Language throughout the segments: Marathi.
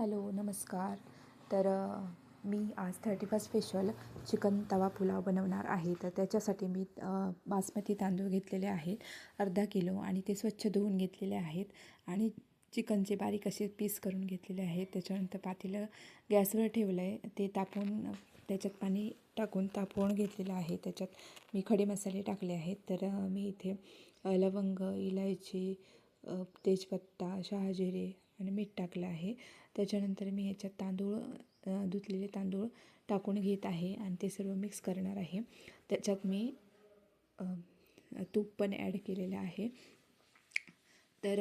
हॅलो नमस्कार. तर मी आज थर्टी फर्स्ट स्पेशल चिकन तवा पुलाव बनवणार आहे. तर त्याच्यासाठी मी बासमती तांदूळ घेतलेले आहेत अर्धा किलो आणि ते स्वच्छ धुवून घेतलेले आहेत आणि चिकनचे बारीक असे पीस करून घेतलेले आहेत. त्याच्यानंतर पातेलं गॅसवर ठेवलं आहे ते तापवून त्याच्यात पाणी टाकून तापवून घेतलेलं आहे. त्याच्यात मी खडे मसाले टाकले आहेत. तर मी इथे लवंग इलायची तेजपत्ता शहाजिरे आणि मीठ टाकलं आहे. त्याच्यानंतर मी ह्याच्यात तांदूळ धुतलेले तांदूळ टाकून घेत आहे आणि ते सर्व मिक्स करणार आहे. त्याच्यात मी तूप पण ॲड केलेलं आहे. तर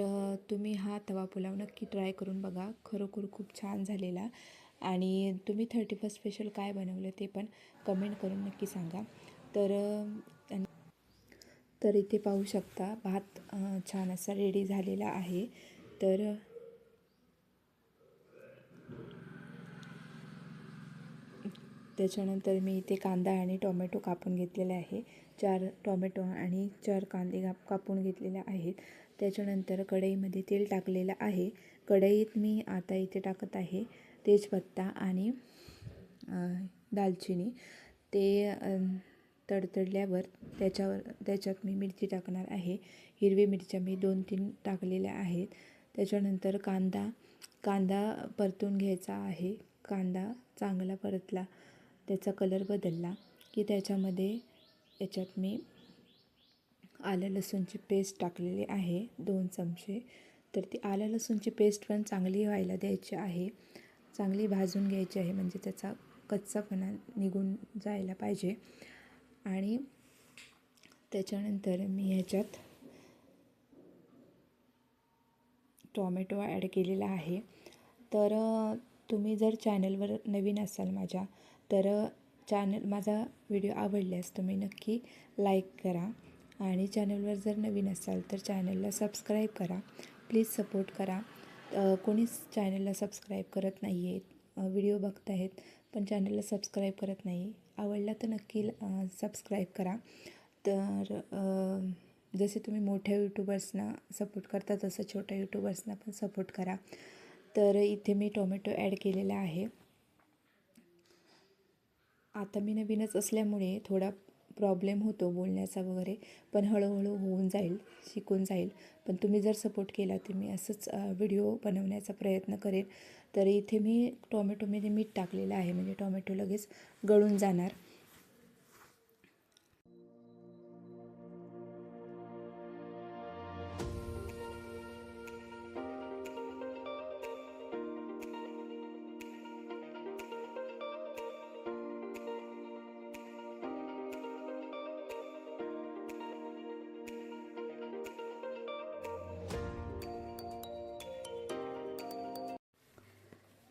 तुम्ही हा तवा पुलाव नक्की ट्राय करून बघा. खरोखर खूप छान झालेला. आणि तुम्ही थर्टी फर्स्ट स्पेशल काय बनवलं ते पण कमेंट करून नक्की सांगा. तर तर इथे पाहू शकता भात छान असा रेडी झालेला आहे. तर त्याच्यानंतर मी इथे कांदा आणि टोमॅटो कापून घेतलेले आहे. चार टोमॅटो आणि चार कांदे काप कापून घेतलेले आहेत. त्याच्यानंतर कढईमध्ये तेल टाकलेलं आहे. कढईत मी आता इथे टाकत आहे तेजपत्ता आणि दालचिनी. ते तडतडल्यावर त्याच्यावर त्याच्यात मी मिरची टाकणार आहे. हिरवी मिरच्या मी दोन तीन टाकलेल्या आहेत. त्याच्यानंतर कांदा कांदा परतून घ्यायचा आहे. कांदा चांगला परतला. त्याचा कलर बदलला की त्याच्यामध्ये याच्यात मी आलं लसूणची पेस्ट टाकलेली आहे दोन चमचे. तर ती आलं लसूणची पेस्ट पण चांगली व्हायला द्यायची आहे. चांगली भाजून घ्यायची आहे म्हणजे त्याचा कच्चापणा निघून जायला पाहिजे. आणि त्याच्यानंतर मी ह्याच्यात टॉमॅटो ॲड केलेला आहे. तर तुम्ही जर चॅनलवर नवीन असाल माझ्या तर चॅनल माझा व्हिडिओ आवडल्यास तुम्ही नक्की लाईक करा. आणि चॅनलवर जर नवीन असाल तर चॅनलला सबस्क्राईब करा. प्लीज सपोर्ट करा. कोणीच चॅनलला सबस्क्राईब करत नाही आहेत व्हिडिओ बघत आहेत पण चॅनलला सबस्क्राईब करत नाही आवडला तर नक्की सबस्क्राईब करा. तर जसे तुम्ही मोठ्या यूट्यूबर्सना सपोर्ट करता तसं छोट्या यूट्यूबर्सना पण सपोर्ट करा. तर इथे मी टोमॅटो ॲड केलेला आहे. आता मी नवीनच असल्यामुळे थोडा प्रॉब्लेम होतो बोलण्याचा वगैरे पण हळूहळू होऊन जाईल शिकून जाईल. पण तुम्ही जर सपोर्ट केला तर मी असंच व्हिडिओ बनवण्याचा प्रयत्न करेन. तर इथे मी टोमॅटोमध्ये मीठ टाकलेलं आहे म्हणजे टोमॅटो लगेच गळून जाणार.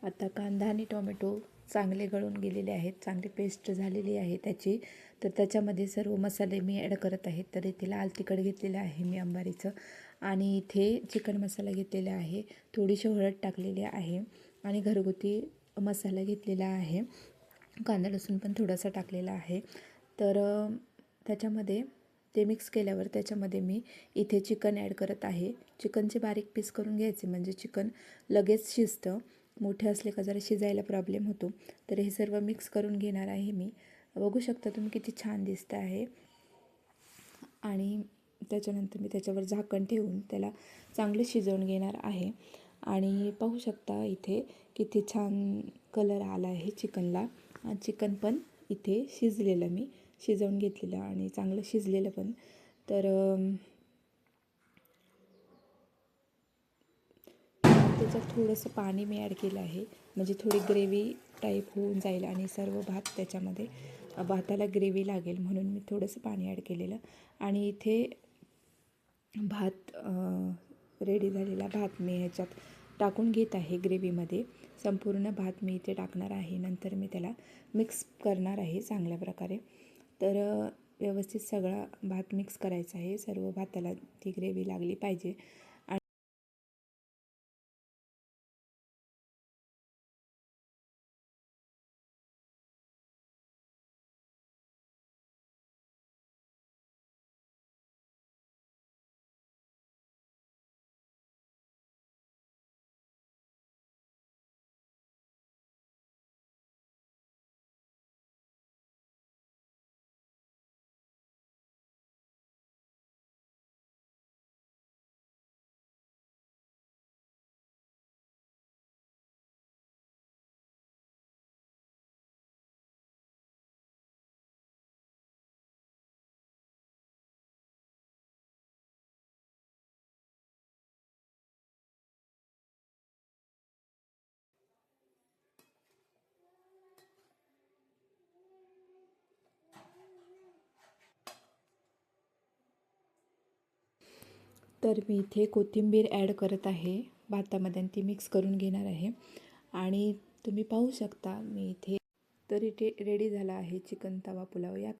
आता कांदा आणि टोमॅटो चांगले गळून गेलेले आहेत चांगली पेस्ट झालेली आहे त्याची. तर त्याच्यामध्ये सर्व मसाले मी ॲड करत आहे. तर इथे लाल तिखट घेतलेलं आहे मी अंबारीचं आणि इथे चिकन मसाला घेतलेला आहे. थोडीशी हळद टाकलेली आहे. आणि घरगुती मसाला घेतलेला आहे. कांदा लसूण पण थोडासा टाकलेला आहे. तर त्याच्यामध्ये ते मिक्स केल्यावर त्याच्यामध्ये मी इथे चिकन ॲड करत आहे. चिकनचे बारीक पीस करून घ्यायचे. म्हणजे चिकन लगेच शिजतं. मोठे असले का जरा शिजायला प्रॉब्लेम होतो. तर हे सर्व मिक्स करून घेणार आहे मी. बघू शकता तुम्ही किती छान दिसतं आहे. आणि त्याच्यानंतर मी त्याच्यावर झाकण ठेवून त्याला चांगलं शिजवून घेणार आहे. आणि पाहू शकता इथे किती छान कलर आला आहे चिकनला. चिकन पण इथे शिजलेलं मी. शिजवून घेतलेलं आणि चांगलं शिजलेलं पण. तर त्याच्यात थोडंसं पाणी मी ॲड केलं आहे म्हणजे थोडी ग्रेव्ही टाईप होऊन जाईल आणि सर्व भात त्याच्यामध्ये भाताला ग्रेव्ही लागेल म्हणून मी थोडंसं पाणी ॲड केलेलं. आणि इथे भात रेडी झालेला भात मी ह्याच्यात टाकून घेत आहे ग्रेव्हीमध्ये संपूर्ण भात मी इथे टाकणार आहे. नंतर मी त्याला मिक्स करणार आहे चांगल्या प्रकारे. तर व्यवस्थित सगळा भात मिक्स करायचा आहे. सर्व भाताला ती ग्रेव्ही लागली पाहिजे. तर मी इथे कोथिंबीर ॲड करत आहे. भातामध्ये आणि ती मिक्स करून घेणार आहे. आणि तुम्ही पाहू शकता मी इथे तर इथे रेडी झाला आहे चिकन तवा पुलाव. या